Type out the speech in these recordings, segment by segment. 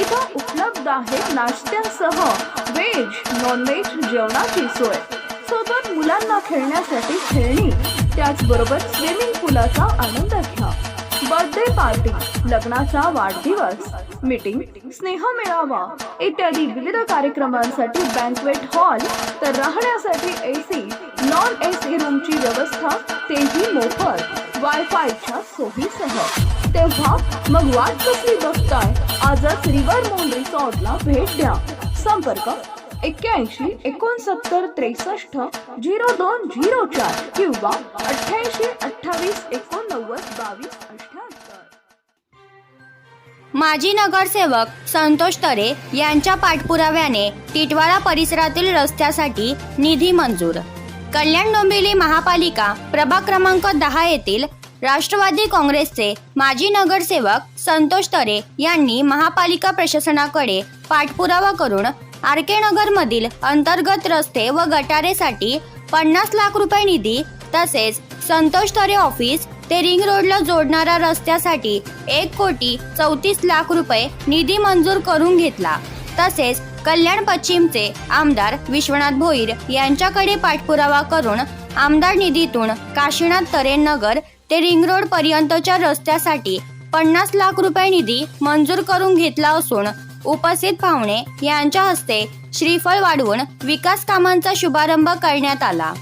इथं उपलब्ध आहे नाश्त्यासह व्हेज नॉनव्हेज जेवणाची सोय. सोबत मुलांना खेळण्यासाठी खेळणी त्याचबरोबर स्विमिंग पूलाचा आनंद घ्या. बर्थडे पार्टी लग्नाचा वाढदिवस मीटिंग स्नेह मेळावा इत्यादी विविध कार्यक्रमांसाठी बँकवेट हॉल तर राहण्यासाठी एसी नॉन एसी रूमची व्यवस्था तेही मोफत. वायफायच्या सोयीसह. तेव्हा मग वाट कसली बघताय? आजच रिव्हर मोन रिसॉर्टला भेट द्या. संपर्क एक्क्याऐंशी एकोणसत्तर त्रेसष्ट झिरो दोन झिरो चार किंवा अठ्ठ्याऐंशी अठ्ठावीस एकोणनव्वद बावीस अठ्ठ्याहत्तर माजी नगरसेवक संतोष तरे यांच्या पाठपुराव्याने टिटवाळा परिसरातील रस्त्यासाठी निधी मंजूर कल्याण डोंबिवली महापालिका प्रभाग क्रमांक दहा येथील राष्ट्रवादी काँग्रेसचे माजी नगरसेवक संतोष तरे यांनी महापालिका प्रशासनाकडे पाठपुरावा करून आर के नगरमधील अंतर्गत रस्ते व गटारेसाठी पन्नास लाख रुपये निधी तसेच संतोष तरे ऑफिस ते रिंग रोडला जोडणाऱ्या रस्त्यासाठी एक कोटी चौतीस लाख रुपये निधी मंजूर करून घेतला. तसेच कल्याण पश्चिमचे आमदार विश्वनाथ भोईर यांच्याकडे पाठपुरावा करून आमदार निधीतून काशीनाथ तरेनगर ते रिंग रोड पर्यंतच्या रस्त्यासाठी पन्नास लाख रुपये निधी मंजूर करून घेतला असून उपस्थित पाहुणे यांच्या हस्ते श्रीफळ वाढवून विकास कामांचा शुभारंभ करण्यात आला.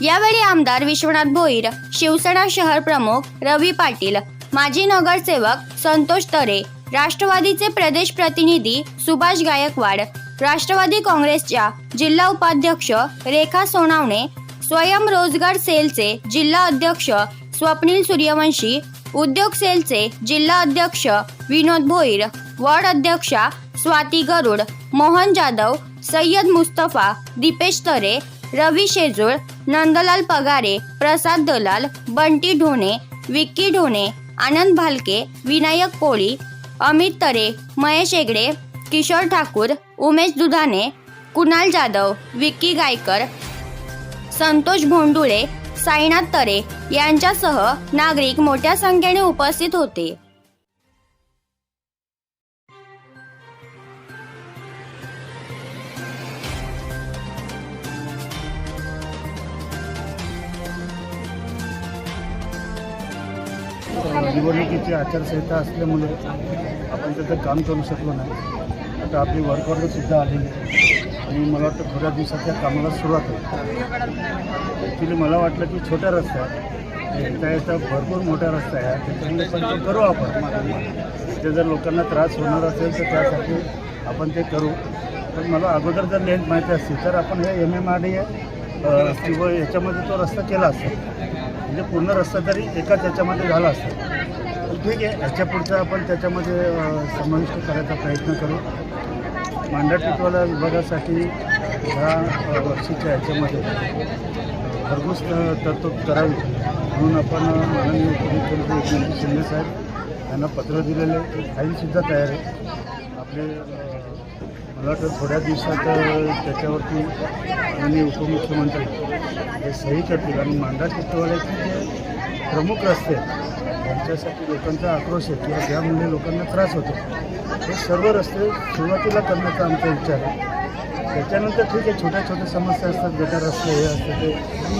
यावेळी आमदार विश्वनाथ भोईर शिवसेना शहर प्रमुख रवी पाटील माजी नगरसेवक संतोष तरे राष्ट्रवादीचे प्रदेश प्रतिनिधी सुभाष गायकवाड राष्ट्रवादी काँग्रेसच्या जिल्हा उपाध्यक्ष रेखा सोनावणे स्वयंरोजगार सेलचे जिल्हा अध्यक्ष स्वप्नील सूर्यवंशी उद्योग सेलचे जिल्हा अध्यक्ष विनोद भोईर वॉर्ड अध्यक्षा स्वाती गरुड मोहन जाधव सय्यद मुस्तफा दीपेश तरे रवी शेजूळ नंदलाल पगारे प्रसाद दलाल बंटी ढोणे विक्की ढोणे आनंद भालके विनायक कोळी अमित तरे महेश हेगडे किशोर ठाकूर उमेश दुधाने कुणाल जाधव विक्की गायकर संतोष भोंडुळे साईनाथ तरे यांच्यासह नागरिक मोठ्या संख्येने उपस्थित होते. निवडणुकीची आचारसंहिता असल्यामुळे आपण त्याचं काम करू शकलो नाही. आता आपली वर्क ऑर्डर आली आलेली आहे आणि मला वाटतं थोड्या दिवसात त्या कामाला सुरुवात होईल. ॲक्च्युली मला वाटलं की छोट्या रस्त्यात येता येता भरपूर मोठा रस्ता आहे. त्याच्यामुळे पण ते करू आपण. ते जर लोकांना त्रास होणार असेल तर त्यासाठी आपण ते करू. पण मला अगोदर जर लेंथ माहिती असती तर आपण हे एम एम आर डी किंवा याच्यामध्ये तो रस्ता केला असतो. म्हणजे पूर्ण रस्ता तरी एकाच याच्यामध्ये झाला असतो. ठीक आहे. याच्या पुढचं आपण त्याच्यामध्ये समाविष्ट करायचा प्रयत्न करू. मांडा टिटवाला विभागासाठी ह्या वर्षीच्या याच्यामध्ये भरघोस तरतूद करावी म्हणून आपण माननीय मुख्यमंत्री एकनाथ शिंदे साहेब यांना पत्र दिलेलं. आहे. फाईलसुद्धा तयार आहे. आपले मला वाटतं थोड्या दिवसात त्याच्यावरती माननीय उपमुख्यमंत्री हे सही करतील. आणि मांडा टिटवाल्याचे जे प्रमुख रस्ते आहेत त्यांच्यासाठी लोकांचा आक्रोश आहे किंवा ज्यामुळे लोकांना त्रास होतो हे सर्व रस्ते सुरुवातीला करण्याचा आमचा विचार आहे. त्याच्यानंतर ठीक आहे छोट्या छोट्या समस्या असतात गटार रस्ते हे असतात ते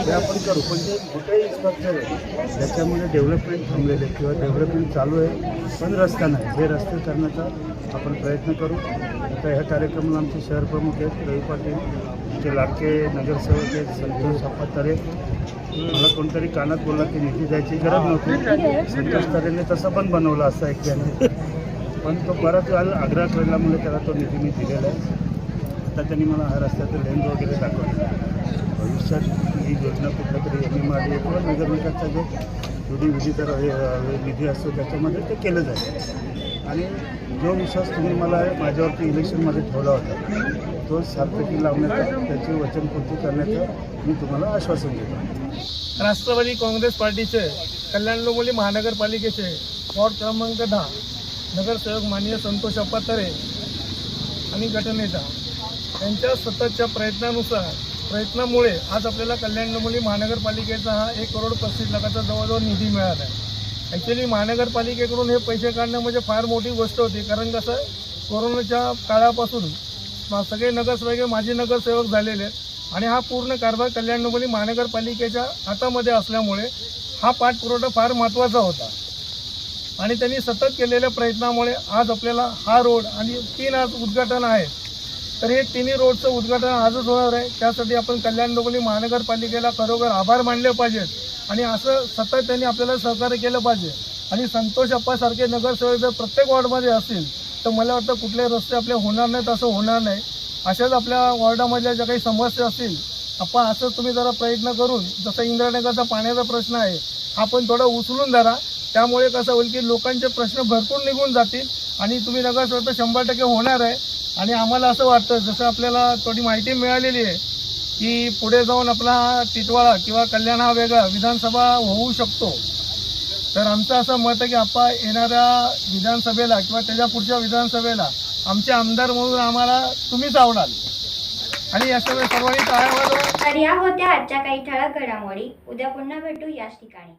ते आपण करू. पण जे कुठेही स्ट्रक्चर आहे त्याच्यामुळे डेव्हलपमेंट थांबलेले आहे किंवा डेव्हलपमेंट चालू आहे पण रस्ता नाही. हे रस्ते करण्याचा आपण प्रयत्न करू. आता ह्या कार्यक्रमाला आमचे शहर प्रमुख आहेत रवी पाटील आमचे लाडके नगरसेवक आहेत संतोष अप्पा तरे मला कोणतरी कानात बोलला की निधी द्यायची गरज नव्हती. संतोष तसं पण बनवलं असं ऐकल्याने. पण तो बराच वेळा आग्रह केल्यामुळे त्याला तो निधी मी दिलेला आहे. आता त्यांनी मला हा रस्त्याचं लेंड वगैरे दाखवलं. भविष्यात ही योजना कुठल्या तरी एम एम आर डी किंवा नगरविकासचा जो विधी विधी तर हे, निधी असतो त्याच्यामध्ये ते केलं जाईल. आणि जो विश्वास तुम्ही मला माझ्यावरती इलेक्शनमध्ये ठेवला होता तो सार्थकी लावण्याचा त्याची वचनपूर्ती करण्याचं मी तुम्हाला आश्वासन देतो. राष्ट्रवादी काँग्रेस पार्टीचे कल्याण डोंबिवली महानगरपालिकेचे वॉर्ड क्रमांक दहा नगरसेवक माननीय संतोष अप्पा तरे आणि गटनेता यांच्या सततच्या प्रयत्नानुसार प्रयत्नामुळे आज आपल्याला कल्याण डोंबिवली महानगरपालिकेचा हा एक करोड पस्तीस लाखाचा जवळजवळ निधी मिळाला आहे. ॲक्च्युली महानगरपालिकेकडून हे पैसे काढणं म्हणजे फार मोठी गोष्ट होती. कारण कसं कोरोनाच्या काळापासून सगळे नगरसेवक हे माजी नगरसेवक झालेले आहेत. आणि हा पूर्ण कारभार कल्याण डोंबिवली महानगरपालिकेच्या हातामध्ये असल्यामुळे हा पाठपुरवठा फार महत्त्वाचा होता. आणि त्यांनी सतत केलेल्या प्रयत्नामुळे आज आपल्याला हा रोड आणि तीन आज उद्घाटन आहे तर हे तिन्ही रोडचं उद्घाटन आजच होणार आहे. त्यासाठी आपण कल्याण डोंबिवली महानगरपालिकेला खरोखर आभार मानले पाहिजेत. आणि असं सतत त्यांनी आपल्याला सहकार्य केलं पाहिजे. आणि संतोष अप्पासारखे नगरसेवक जर प्रत्येक वॉर्डमध्ये असतील तर मला वाटतं कुठले रस्ते आपले होणार नाहीत असं होणार नाही. अशाच आपल्या वॉर्डामधल्या ज्या काही समस्या असतील आपण असं तुम्ही जरा प्रयत्न करून जसं इंद्रानगरचा पाण्याचा प्रश्न आहे हा पण थोडा उचलून धरा. त्यामुळे कसं होईल की लोकांचे प्रश्न भरपूर निघून जातील आणि तुम्ही नगरसेवक तर शंभर टक्के होणार आहे. आणि आम्हाला असं वाटतं जसं आपल्याला थोडी माहिती मिळालेली आहे की पुढे जाऊन आपला हा टिटवाळा किंवा कल्याण हा वेगळा विधानसभा होऊ शकतो. तर आमचं असं मत आहे की आपण येणाऱ्या विधानसभेला किंवा त्याच्या पुढच्या विधानसभेला आमचे आमदार म्हणून आम्हाला तुम्हीच आवडाल. आणि या सगळ्या सर्वांनी तर या होत्या आजच्या काही ठळक घडामोडी. उद्या पुन्हा भेटू याच ठिकाणी.